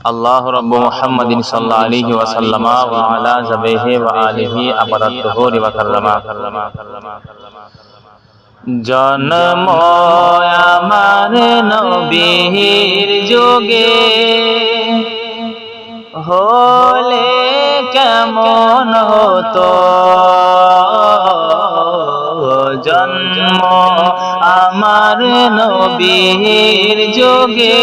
আল্লাহ রব্ব মুহাম্মাদিন ওয়া আলা ওয়া আলিহি ওয়া জন্ম আমার নবীর যোগে হলে কেমন হতো? জন্ম আমার নবীর যোগে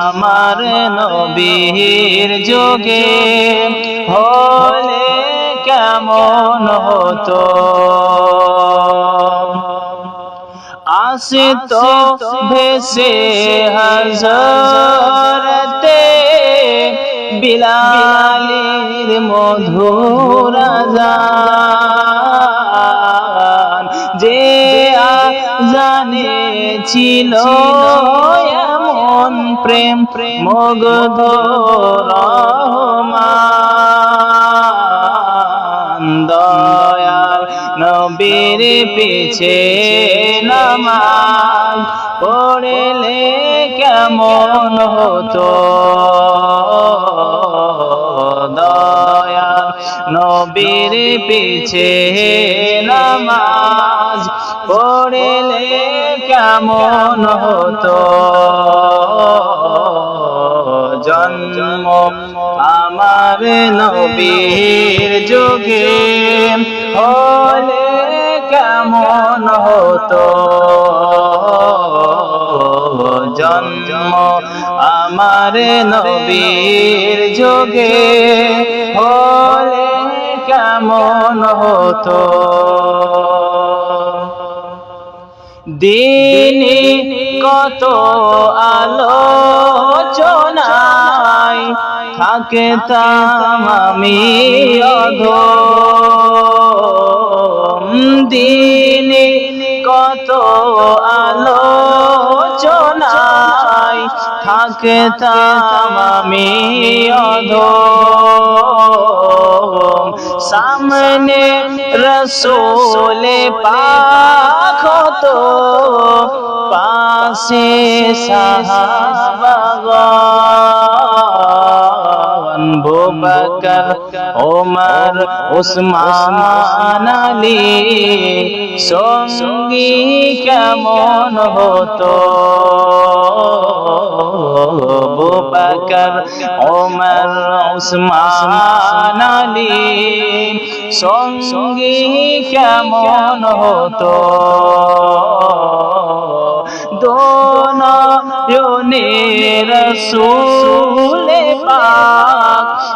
আমার নবীর যোগে হলে কেমন হতো? আসতো ভেসে হাজরতে বিলালির মধুর যে জানে ছিল এমন প্রেম মগধ রহমান। দয়াল নবীর পিছে নামাজ পড়লে কেমন হতো? দয়াল নবীর পিছে নামাজ পড়লে কেমন হতো? জন্ম আমার নবীর যোগে। হলে কেমন হতো? জন্ম আমার নবীর যোগে। হলে কেমন হতো? দিনে কত আলোচনায় থাকতাম আমি দিনে কত আলোচনায় থাকতাম আমি সামনে রসোলে পাখ তো পাশে সাহাবাগান বোবাকর ওমর উসমান আলী সঙ্গী কেমন হতো? বোবাকর ওমর উসমান আলী সঙ্গী কেমন হতো?